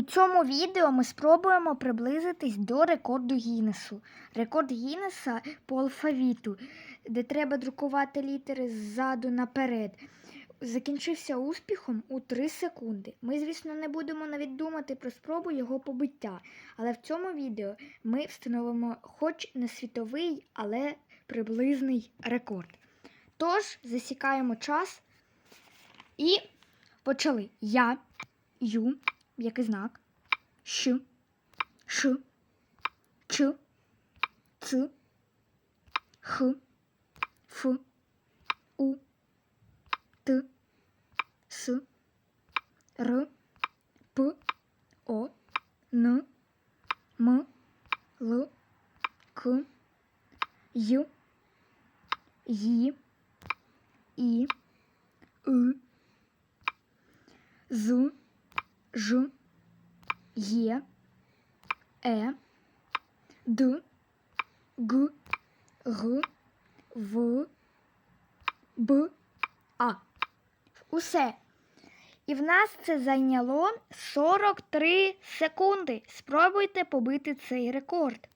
У цьому відео ми спробуємо приблизитись до рекорду Гіннесу. Рекорд Гіннеса по алфавіту, де треба друкувати літери ззаду наперед. Закінчився успіхом у 3 секунди. Ми, звісно, не будемо навіть думати про спробу його побиття, але в цьому відео ми встановимо хоч не світовий, але приблизний рекорд. Тож, засікаємо час і почали. Я, ю, який знак, щ, ш, ч, ц, х, ф, у, т, с, р, п, о, н, м, л, к, й, ї, і, и, з, ж, є, е, д, г, г, в, б, а. Усе. І в нас це зайняло 43 секунди. Спробуйте побити цей рекорд.